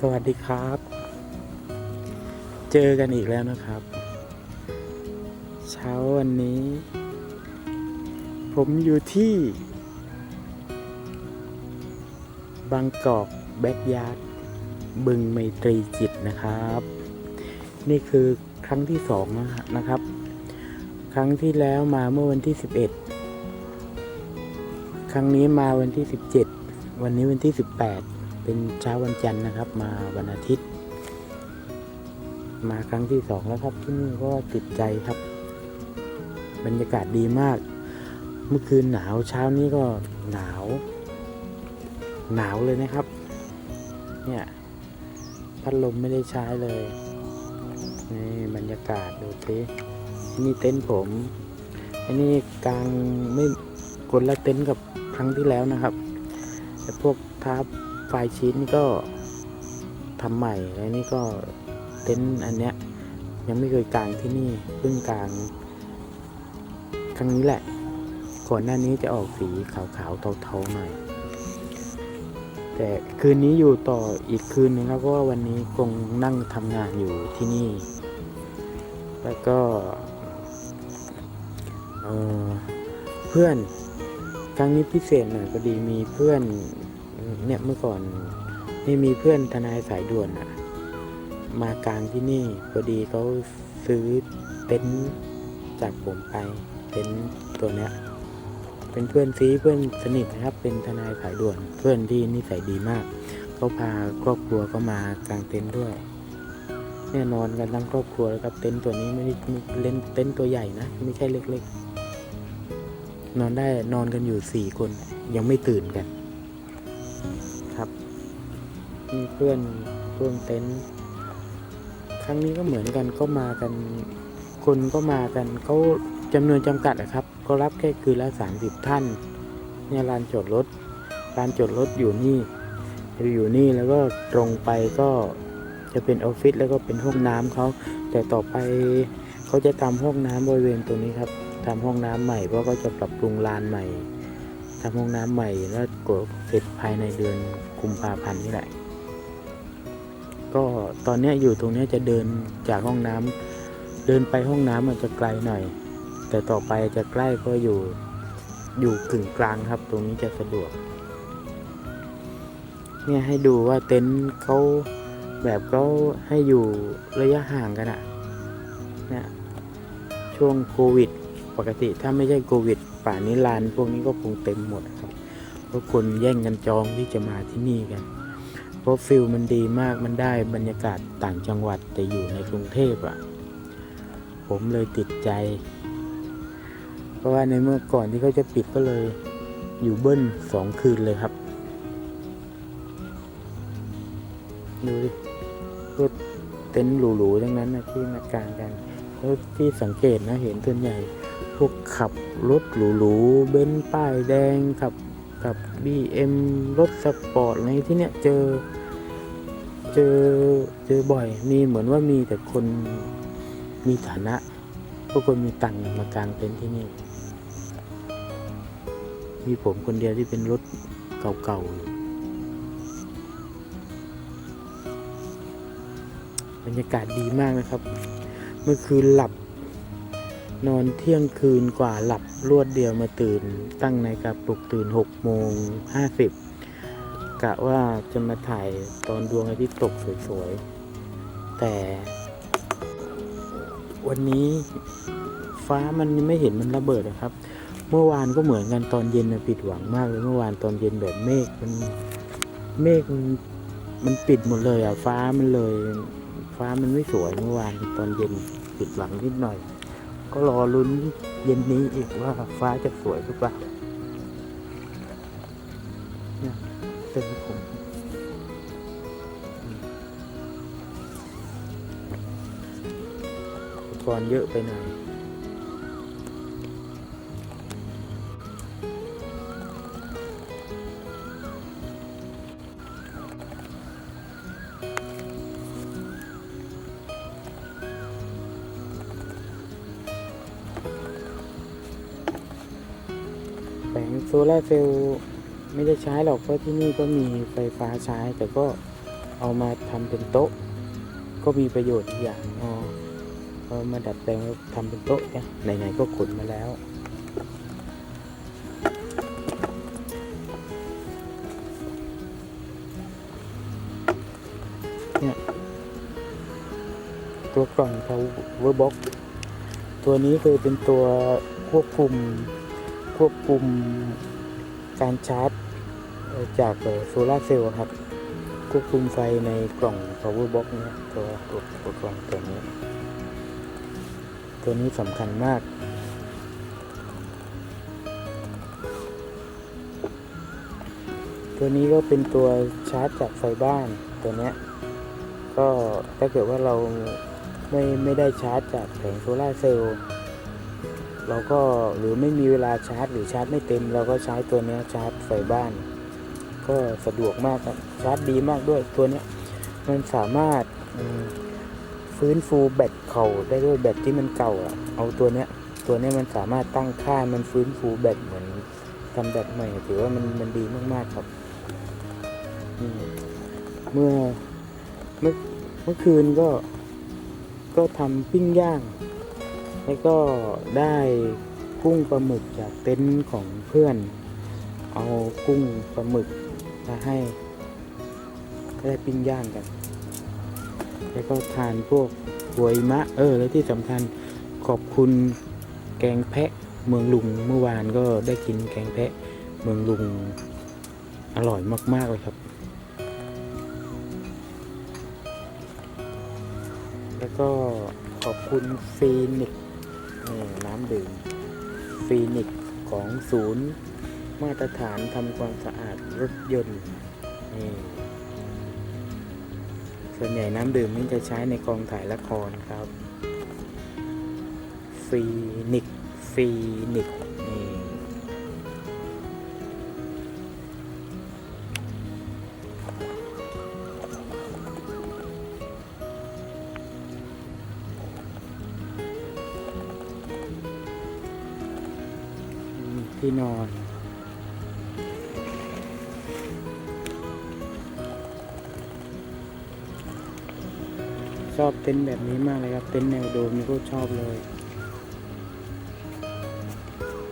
สวัสดีครับ เจอกันอีกแล้วนะครับ เช้าวันนี้ ผมอยู่ที่ บางกอกแบ็กยาร์ดบึงไมตรีจิตนะครับ นี่คือครั้งที่สองนะครับ ครั้งที่แล้วมาเมื่อวันที่ 11 ครั้งนี้มาวันที่ 17 วันนี้วันที่ 18 เป็นเช้าวันจันทร์นะครับ มาวันอาทิตย์ มาครั้งที่สองแล้วครับที่นี่ก็ติดใจครับ บรรยากาศดีมาก เมื่อคืนหนาวเช้านี้ก็หนาว หนาวเลยนะครับ เนี่ยพัดลมไม่ได้ใช้เลยนี่บรรยากาศดูสินี่เต็นท์ผมอันนี้กลางไม่คนละเต็นท์กับครั้งที่แล้วนะครับแต่พวกทับ ไฟชีตนี่ก็ทำใหม่แล้วนี่ก็เต็นท์อันเนี้ยยังไม่เคยกลางที่นี่เพิ่งกลางครั้งนี้แหละ ก่อนหน้านี้จะออกสีขาวๆเทาๆหน่อยแต่คืนนี้อยู่ต่ออีกคืนนึงครับเพราะว่าวันนี้คงนั่งทำงานอยู่ที่นี่ แล้วก็เเพื่อนครั้งนี้พิเศษหน่อยพอดีมีเพื่อน เนี่ยเมื่อก่อนนี่มีเพื่อนทนายสายด่วนอะมากลางที่นี่พอดีเขาซื้อเต็นท์จากผมไปเต็นท์ตัวเนี้ยเป็นเพื่อนซีเพื่อนสนิทนะครับ เป็นทนายสายด่วน เพื่อนที่นิสัยดีมากเขาพาครอบครัวก็มากางเต็นท์ด้วยแน่นอนกันทั้งครอบครัวแล้วครับเต็นท์ตัวนี้ไม่ได้เล่นเต็นท์ตัวใหญ่นะไม่ใช่เล็กๆ นอนได้นอนกันอยู่สี่คนยังไม่ตื่นกัน มีเพื่อนร่วมเต็นท์ครั้งนี้ก็เหมือนกันก็มากัน คนก็มากันเขาจำนวนจำกัดนะครับก็รับแค่คืนละสามสิบท่านเนี่ยลานจอดรถลานจอดรถอยู่นี่อยู่นี่แล้วก็ตรงไปก็จะเป็นออฟฟิศแล้วก็เป็นห้องน้ำเขาแต่ต่อไปเขาจะทำห้องน้ำบริเวณตรงนี้ครับทำห้องน้ำใหม่เพราะก็จะปรับปรุงลานใหม่ทำห้องน้ำใหม่แล้วกดเสร็จภายในเดือนกุมภาพันธ์นี่แหละ ก็ตอนนี้อยู่ตรงนี้จะเดินจากห้องน้ำเดินไปห้องน้ำมันจะไกลหน่อย แต่ต่อไปจะใกล้ก็อยู่อยู่กึ่งกลางครับ ตรงนี้จะสะดวก เนี่ยให้ดูว่าเต็นท์เขาแบบเขาให้อยู่ระยะห่างกันอะเนี่ยช่วงโควิด ปกติถ้าไม่ใช่โควิด ป่านี้ลานพวกนี้ก็คงเต็มหมดครับเพราะคนแย่งกันจองที่จะมาที่นี่กัน ราะฟิลมันดีมากมันได้บรรยากาศต่างจังหวัดแต่อยู่ในกรุงเทพอะ่ะ ผมเลยติดใจ เพราะว่าในเมื่อก่อนที่เขาจะปิดก็เลยอยู่เบิ้ลสองคืนเลยครับ ดูดิรถเต็นท์หรูๆทั้งนั้นนะที่มากางกันแล้วที่สังเกตนะเห็นส่วนใหญ่ พวกขับรถหรูๆเบ้นป้ายแดงขับ กับ BM รถสปอร์ตอะไรที่เนี้ยเจอ เจอเจอบ่อย มีเหมือนว่ามีแต่คนมีฐานะพวกคนมีตังค์มากางเต็นท์ที่นี่ มีผมคนเดียวที่เป็นรถเก่าๆอยู่บรรยากาศดีมากนะครับ เมื่อคืนหลับ นอนเที่ยงคืนกว่าหลับรวดเดียวมาตื่น ตั้งในกับปลุกตื่นหกโมงห้าสิบกะว่าจะมาถ่ายตอนดวงอาทิตย์ตกสวยๆ แต่ วันนี้ฟ้ามันไม่เห็นมันระเบิดนะครับ เมื่อวานก็เหมือนกันตอนเย็นนะผิดหวังมากเลยเมื่อวานตอนเย็นแบบเมฆมันเมฆมันมันปิดหมดเลยอะฟ้ามันเลย ฟ้ามันไม่สวยเมื่อวานตอนเย็นผิดหวังนิดหน่อย ก็รอลุ้นเย็นนี้อีกว่าฟ้าจะสวยหรือเปล่าเนี่ยเป็นผมอุปกรณ์เยอะไปหน่อย งโซลาร์เซลล์ไม่ได้ใช้หรอกเพราะที่นี่ก็มีไฟฟ้าใช้ แต่ก็เอามาทำเป็นโต๊ะ ก็มีประโยชน์อีกอย่างอ๋อเอามาดัดแปลงแล้วทำเป็นโต๊ะเนี่ยไหนๆก็ขนมาแล้วเนี่ยตัวกล่อง power box ตัวนี้คือเป็นตัวควบคุม ควบคุมการชาร์จจากโซลาร์เซลล์ครับ ควบคุมไฟในกล่อง power box เนี่ยตัวตัวตัวกล่องตัวนี้ ตัวนี้สำคัญมากตัวนี้ก็เป็นตัวชาร์จจากไฟบ้านตัวนี้ก็ถ้าเกิดว่าเราไม่ไม่ได้ชาร์จจากแผงโซลาร์เซลล์ เราก็หรือไม่มีเวลาชาร์จ หรือชาร์จไม่เต็ม เราก็ใช้ตัวนี้ชาร์จไฟบ้าน ก็สะดวกมากครับชาร์จดีมากด้วยตัวนี้มันสามารถฟื้นฟูแบตเก่าได้ด้วยแบตที่มันเก่าอะเอาตัวเนี้ยตัวนี้มันสามารถตั้งค่ามันฟื้นฟูแบตเหมือนทำแบตใหม่ถือว่ามันมันดีมากๆครับเมื่อเมื่อเมื่อคืนก็ก็ทำปิ้งย่าง แล้วก็ได้กุ้งปลาหมึกจากเต็นท์ของเพื่อน เอากุ้งปลาหมึกมาให้ก็ได้ปิ้งย่างกัน แล้วก็ทานพวกหวยมะ เออ แล้วที่สำคัญขอบคุณแกงแพะเมืองลุงเมื่อวานก็ได้กินแกงแพะเมืองลุงอร่อยมาก ๆ เลยครับ แล้วก็ขอบคุณฟีนิกซ์ำดื่มฟีนิกของศูนย์มาตรฐานทำความสะอาดรถยนต์นี่ส่วนใหญ่น้ำดื่มนี่จะใช้ในกองถ่ายละครครับฟีนิกฟีนิกนี่ ที่นอน ชอบเต็นท์แบบนี้มากเลยครับ เต็นท์แนวโดมนี่ก็ชอบเลย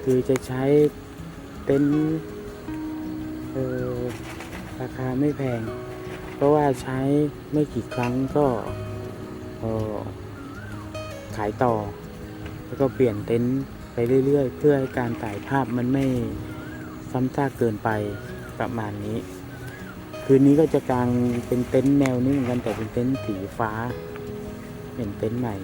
คือจะใช้เต็นท์เออราคาไม่แพง เพราะว่าใช้ไม่กี่ครั้งก็ขายต่อ แล้วก็เปลี่ยนเต็นท์ ไปเรื่อยๆ เพื่อให้การถ่ายภาพมันไม่ซ้ำซากเกินไปประมาณนี้ คืนนี้ก็จะกางเป็นเต็นท์แนวนี้เหมือนกันแต่เป็นเต็นท์สีฟ้า เป็นเต็นท์ใหม่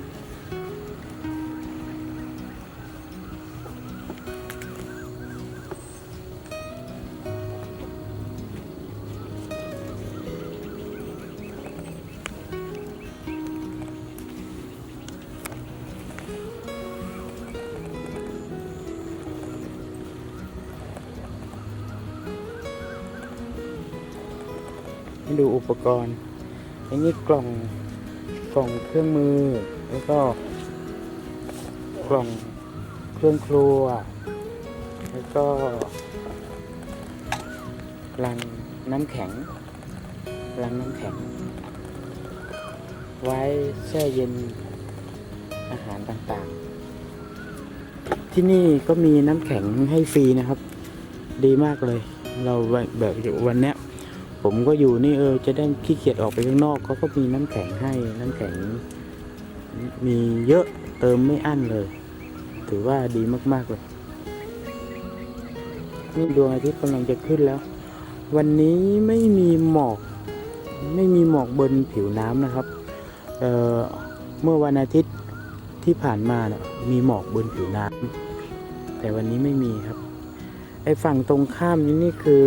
ให้ดูอุปกรณ์อันนี้กล่องกล่องเครื่องมือ แล้วก็กล่องเครื่องครัว แล้วก็ลังน้ำแข็งลังน้ำแข็ง ไว้แช่เย็นอาหารต่างๆ ที่นี่ก็มีน้ำแข็งให้ฟรีนะครับ ดีมากเลย เราแบบวันเนี้ย ผมก็อยู่นี่เออจะได้ขี้เกียจออกไปข้างนอกเขาก็มีน้ำแข็งให้น้ำแข็ง มีเยอะเติมไม่อั้นเลย ถือว่าดีมากๆเลยนี่ดวงอาทิตย์กำลังจะขึ้นแล้ว วันนี้ไม่มีหมอก ไม่มีหมอกบนผิวน้ำนะครับเเมื่อวันอาทิตย์ที่ผ่านมานะ่ะมีหมอกบนผิวน้ำแต่วันนี้ไม่มีครับ ไอ้ฝั่งตรงข้ามนี้นี่คือ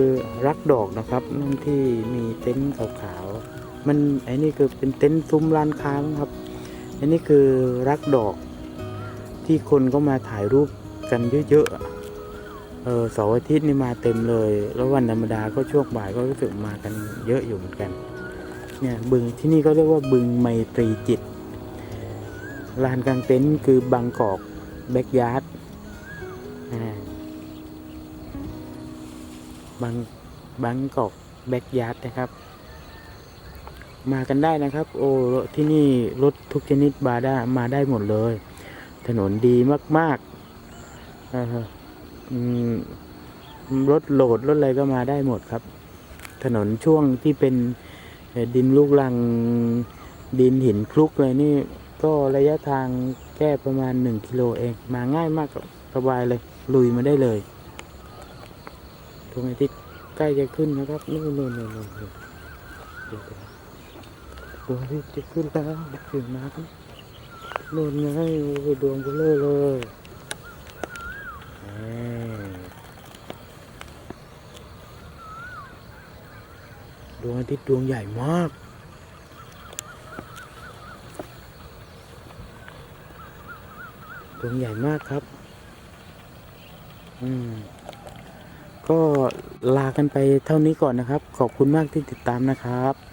รักดอกนะครับนั่นที่มีเต็นท์ขาวๆมันไอ้นี่คือเป็นเต็นท์ซุ้มร้านค้าครับอันนี้คือรักดอก ที่คนก็มาถ่ายรูปกันเยอะๆเออเสาร์อาทิตย์นี่มาเต็มเลย แล้ววันธรรมดาก็ช่วงบ่ายก็รู้สึกมากันเยอะอยู่เหมือนกันเนี่ยบึงที่นี่ก็เรียกว่าบึงไมตรีจิตลานกลางเต็นท์คือบางกอกแบ็กยาร์ดอ่า บางบางกอกแบ็กยาร์ดนะครับ มากันได้นะครับ โอ้ที่นี่รถทุกชนิดมาได้มาได้หมดเลย ถนนดีมากๆอ่าอืมรถโหลดรถอะไรก็มาได้หมดครับ ถนนช่วงที่เป็นดินลูกลังดินหินคลุกเลยนี่ ก็ระยะทางแค่ประมาณหนึ่งกิโลเอง มาง่ายมากสบายเลย ลุยมาได้เลย ดวงอาทิตย์ใกล้จะขึ้นนะครับนู่นนู่นนู่นนู่นเดี๋ยวดวงอาทิตย์จะขึ้นแล้วถึงน้ำนู่นไงโอ้ยดวงเบลอเลยดวงอาทิตย์ดวงใหญ่มากดวงใหญ่มากครับ อืม ก็ลากันไปเท่านี้ก่อนนะครับ ขอบคุณมากที่ติดตามนะครับ